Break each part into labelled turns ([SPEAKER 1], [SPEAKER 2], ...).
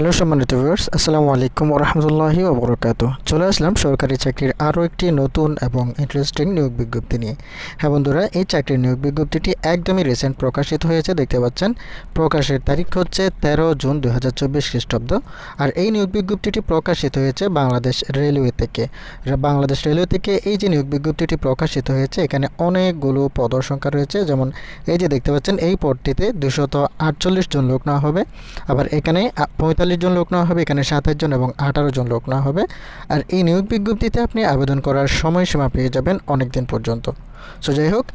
[SPEAKER 1] Hello সম্মানিত viewers আসসালামু আলাইকুম ওরহামতুল্লাহি ওবরকাত। চলে আসলাম সরকারি চাকরির আরও একটি নতুন এবং ইন্টারেস্টিং নিয়োগ বিজ্ঞপ্তি নিয়ে। হ্যাঁ বন্ধুরা, এই চাকরির নিয়োগ বিজ্ঞপ্তিটি একদমই রিসেন্ট প্রকাশিত হয়েছে, দেখতে পাচ্ছেন। প্রকাশের তারিখ হচ্ছে তেরো জুন দু হাজার চব্বিশ খ্রিস্টাব্দ। আর এই নিয়োগ বিজ্ঞপ্তিটি প্রকাশিত হয়েছে বাংলাদেশ রেলওয়ে থেকে। বাংলাদেশ রেলওয়ে থেকে এই যে নিয়োগ বিজ্ঞপ্তিটি প্রকাশিত হয়েছে, এখানে অনেকগুলো পদর সংখ্যা রয়েছে। যেমন এই যে দেখতে পাচ্ছেন, এই পদটিতে দুশত আটচল্লিশ জন লোক নেওয়া হবে। আবার এখানে পঁয়তাল্লিশ জন লোক নেওয়া হবে, এখানে সাতাশ জন এবং আঠারো জন লোক নেওয়া হবে। আর এই নিয়োগ বিজ্ঞপ্তিতে আপনি আবেদন করার সময়সীমা পেয়ে যাবেন অনেক দিন পর্যন্ত। সো যাই হোক,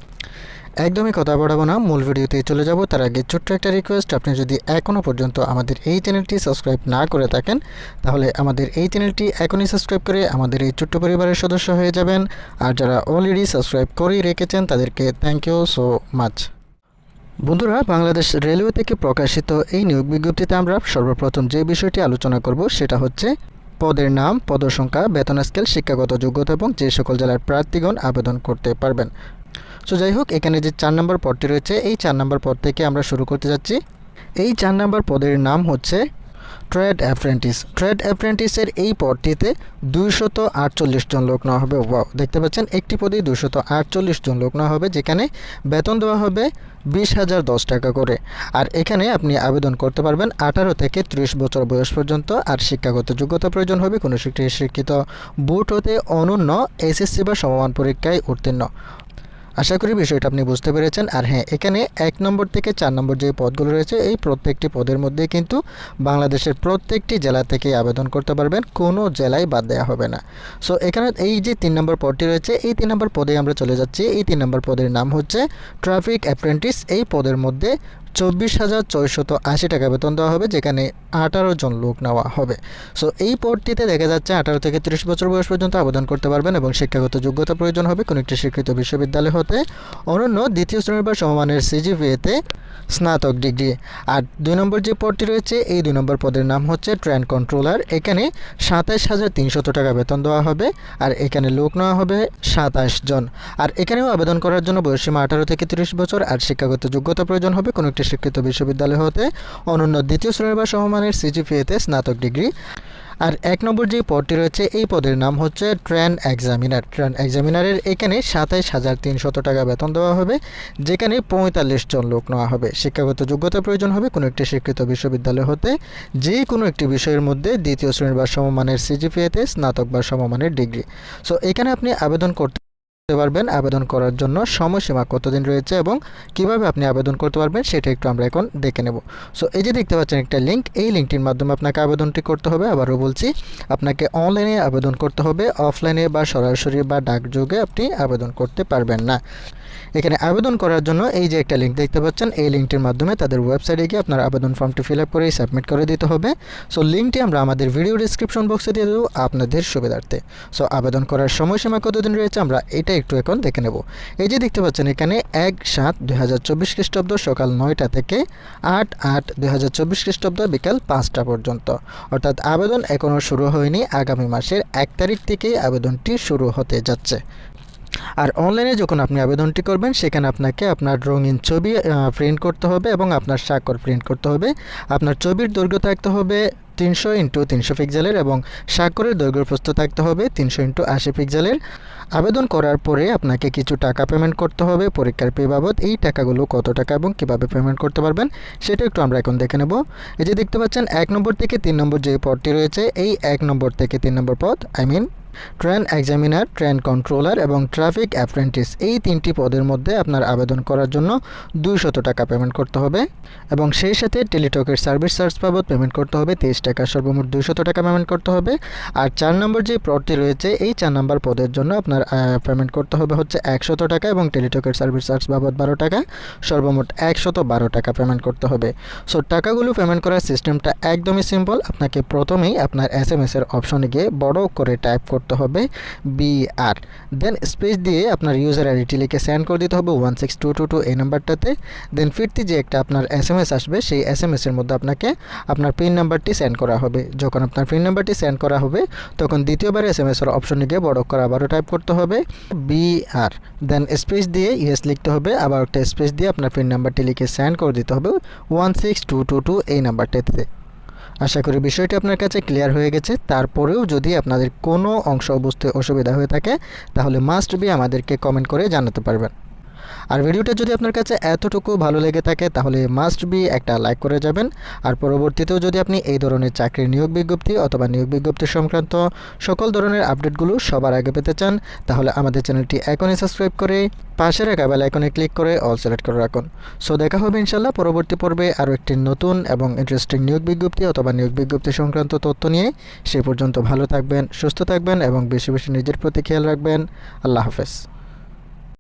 [SPEAKER 1] একদমই কথা বাড়াবো না, মূল ভিডিওতে চলে যাব। তার আগে ছোট্ট একটা রিকোয়েস্ট আপনি যদি এখনও পর্যন্ত আমাদের এই চ্যানেলটি সাবস্ক্রাইব না করে থাকেন, তাহলে আমাদের এই চ্যানেলটি এখনই সাবস্ক্রাইব করে আমাদের এই ছোট্ট পরিবারের সদস্য হয়ে যাবেন। আর যারা অলরেডি সাবস্ক্রাইব করেই রেখেছেন, তাদেরকে থ্যাংক ইউ সো মাচ বন্ধুরা, বাংলাদেশ রেলওয়ে থেকে প্রকাশিত এই নিয়োগ বিজ্ঞপ্তিতে আমরা সর্বপ্রথম যে বিষয়টি আলোচনা করব সেটা হচ্ছে পদের নাম, পদসংখ্যা, বেতন স্কেল, শিক্ষাগত যোগ্যতা এবং যে সকল জেলার প্রার্থীগণ আবেদন করতে পারবেন। সো যাই হোক, এখানে যে চার নম্বর পদটি রয়েছে, এই চার নম্বর পদ থেকে আমরা শুরু করতে যাচ্ছি। এই চার নম্বর পদের নাম হচ্ছে ট্রেড অ্যাপ্রেন্টিস ট্রেড অ্যাপ্রেন্টিসের এই পদটিতে দুইশত আটচল্লিশ জন লোক নেওয়া হবে। ওয়াও দেখতে পাচ্ছেন, একটি পদেই দুশত আটচল্লিশ জন লোক নেওয়া হবে, যেখানে বেতন দেওয়া হবে বিশ হাজার দশ টাকা করে। আর এখানে আপনি আবেদন করতে পারবেন আঠারো থেকে ত্রিশ বছর বয়স পর্যন্ত, আর শিক্ষাগত যোগ্যতা প্রয়োজন হবে, কোনো শিক্ষিত। বুট হতে অনন্য এসএসসি বা সমমান পরীক্ষায় উত্তীর্ণ। আশা করি বিষয়টা আপনি বুঝতে পেরেছেন। আর হ্যাঁ এখানে এক নম্বর থেকে চার নম্বর যে পদগুলো রয়েছে, এই প্রত্যেকটি পদের মধ্যে কিন্তু বাংলাদেশের প্রত্যেকটি জেলা থেকে আবেদন করতে পারবেন, কোনো জেলায় বাদ দেওয়া হবে না। সো এখানে এই যে তিন নম্বর পদটি রয়েছে, এই তিন নম্বর পদে আমরা চলে যাচ্ছি। এই তিন নম্বর পদের নাম হচ্ছে ট্রাফিক অ্যাপ্রেন্টিস এই পদের মধ্যে চব্বিশ হাজার ছয়শত আশি টাকা বেতন দেওয়া হবে, যেখানে আঠারো জন লোক নেওয়া হবে। সো এই পদটিতে দেখা যাচ্ছে আঠারো থেকে তিরিশ বছর বয়স পর্যন্ত আবেদন করতে পারবেন এবং শিক্ষাগত যোগ্যতা প্রয়োজন হবে কোনো একটি স্বীকৃত বিশ্ববিদ্যালয় হতে। অনন্য দ্বিতীয় শ্রেণির বা সমমানের সিজিপিএতে স্নাতক ডিগ্রি। আর দুই নম্বর যে পদটি রয়েছে, এই দুই নম্বর পদের নাম হচ্ছে ট্রেন কন্ট্রোলার। এখানে সাতাশ হাজার তিনশত টাকা বেতন দেওয়া হবে, আর এখানে লোক নেওয়া হবে সাতাশ জন। আর এখানেও আবেদন করার জন্য বয়সীমা আঠারো থেকে তিরিশ বছর, আর শিক্ষাগত যোগ্যতা প্রয়োজন হবে কোনো একটি স্বীকৃত বিশ্ববিদ্যালয় হতে অনন্য দ্বিতীয় শ্রেণির বা সমমানের সিজিপিএতে স্নাতক ডিগ্রি। আর এক নম্বর যে পদটি রয়েছে, এই পদের নাম হচ্ছে ট্রেন এক্সামিনার। ট্রেন এক্সামিনারের এখানে সাতাইশ হাজার তিনশত টাকা বেতন দেওয়া হবে, যেখানে পঁয়তাল্লিশ জন লোক নেওয়া হবে। শিক্ষাগত যোগ্যতা প্রয়োজন হবে কোনো একটি স্বীকৃত বিশ্ববিদ্যালয় হতে যে কোনো একটি বিষয়ের মধ্যে দ্বিতীয় শ্রেণির বা সমমানের সিজিপিএতে স্নাতক বা সমমানের ডিগ্রি। সো এখানে আপনি আবেদন করতে পারবেন আবেদন করার জন্য সময়সীমা কতদিন রয়েছে এবং কীভাবে আপনি আবেদন করতে পারবেন সেটা একটু আমরা এখন দেখে নেব। সো এই যে দেখতে পাচ্ছেন একটা লিঙ্ক এই লিঙ্কটির মাধ্যমে আপনাকে আবেদনটি করতে হবে। আবারও বলছি, আপনাকে অনলাইনে আবেদন করতে হবে। অফলাইনে বা সরাসরি বা ডাকযোগে আপনি আবেদন করতে পারবেন না। এখানে আবেদন করার জন্য এই যে একটা লিঙ্ক দেখতে পাচ্ছেন, এই লিঙ্কটির মাধ্যমে তাদের ওয়েবসাইটে গিয়ে আপনার আবেদন ফর্মটি ফিল আপ করে সাবমিট করে দিতে হবে। সো লিঙ্কটি আমরা আমাদের ভিডিও ডিসক্রিপশন বক্সে দিয়ে দেবো আপনাদের সুবিধার্থে। সো আবেদন করার সময়সীমা কতদিন রয়েছে আমরা এটা একটু এখন দেখে নেব। এই যে দেখতে পাচ্ছেন এখানে এক সাত দুই হাজার চব্বিশ খ্রিস্টাব্দ সকাল নয়টা থেকে আট আট দুই হাজার চব্বিশ খ্রিস্টাব্দ বিকাল পাঁচটা পর্যন্ত। অর্থাৎ আবেদন এখনও শুরু হয়নি, আগামী মাসের এক তারিখ থেকেই আবেদনটি শুরু হতে যাচ্ছে। আর অনলাইনে যখন আপনি আবেদনটি করবেন, সেখানে আপনাকে আপনার রঙিন ছবি প্রিন্ট করতে হবে এবং আপনার স্বাক্ষর প্রিন্ট করতে হবে। আপনার ছবির দৈর্ঘ্য থাকতে হবে তিনশো ইন্টু তিনশো পিক্সেলের এবং স্বাক্ষরের দৈর্ঘ্য প্রস্থ থাকতে হবে তিনশো ইন্টু আশি পিক্সেলের। আবেদন করার পরে আপনাকে কিছু টাকা পেমেন্ট করতে হবে। পরীক্ষার পে বাবদ এই টাকাগুলো কত টাকা এবং কীভাবে পেমেন্ট করতে পারবেন, সেটা একটু আমরা এখন দেখে নেব। এই যে দেখতে পাচ্ছেন, এক নম্বর থেকে তিন নম্বর যে পদটি রয়েছে, এই এক নম্বর থেকে তিন নম্বর পদ I mean train examiner, train controller এবং ট্রাফিক অ্যাপ্রেন্টিস এই তিনটি পদের মধ্যে আপনার আবেদন করার জন্য দুইশত টাকা পেমেন্ট করতে হবে এবং সেই সাথে টেলিটকের সার্ভিস চার্জ বাবদ পেমেন্ট করতে হবে, তেইশ টাকা সর্বমোট দুইশত টাকা পেমেন্ট করতে হবে। আর চার নম্বর যে পদটি রয়েছে, এই চার নম্বর পদের জন্য আপনার পেমেন্ট করতে হবে হচ্ছে একশত টাকা এবং টেলিটকের সার্ভিস চার্জ বাবদ বারো টাকা, সর্বমোট একশত বারো টাকা পেমেন্ট করতে হবে। সো টাকাগুলো পেমেন্ট করার সিস্টেমটা একদমই সিম্পল আপনাকে প্রথমেই আপনার এস এম এসের অপশনে গিয়ে বড় করে টাইপ করতে হবে বিআর দেন স্পেস দিয়ে আপনার ইউজার আইডিটি লিখে সেন্ড করে দিতে হবে one six two two two এই নাম্বারটাতে। দেন ফিরতি যে একটা আপনার এস এম এস আসবে, সেই এস এম এসের মধ্যে আপনাকে আপনার পিন নাম্বারটি সেন্ড করা হবে। যখন আপনার পিন নাম্বারটি সেন্ড করা হবে, তখন দ্বিতীয়বার এস এম এসের অপশনে গিয়ে বড় করে আবারও টাইপ করতে হবে বিআর দেন স্পেস দিয়ে ইয়েস লিখতে হবে, আবার একটা স্পেস দিয়ে আপনার পিন নাম্বারটি লিখে সেন্ড করে দিতে হবে one six two two two এই নাম্বারটাতে। আশা করি বিষয়টি আপনার কাছে ক্লিয়ার হয়ে গেছে। তারপরেও যদি আপনাদের কোনো অংশ বুঝতে অসুবিধা হয়ে থাকে, তাহলে মাস্ট বি আমাদেরকে কমেন্ট করে জানাতে পারবেন। আর ভিডিওটা যদি আপনার কাছে এতটুকু ভালো লেগে থাকে, তাহলে মাস্ট বি একটা লাইক করে যাবেন। আর পরবর্তীতেও যদি আপনি এই ধরনের চাকরির নিয়োগ বিজ্ঞপ্তি অথবা নিয়োগ বিজ্ঞপ্তি সংক্রান্ত সকল ধরনের আপডেটগুলো সবার আগে পেতে চান, তাহলে আমাদের চ্যানেলটি এখনই সাবস্ক্রাইব করে পাশে রাখা বেল আইকনে ক্লিক করে অল সিলেক্ট করে রাখুন। সো দেখা হবে ইনশাল্লাহ পরবর্তী পর্বে আরও একটি নতুন এবং ইন্টারেস্টিং নিয়োগ বিজ্ঞপ্তি অথবা নিয়োগ বিজ্ঞপ্তি সংক্রান্ত তথ্য নিয়ে। সে পর্যন্ত ভালো থাকবেন, সুস্থ থাকবেন এবং বেশি বেশি নিজের প্রতি খেয়াল রাখবেন। আল্লাহ হাফেজ।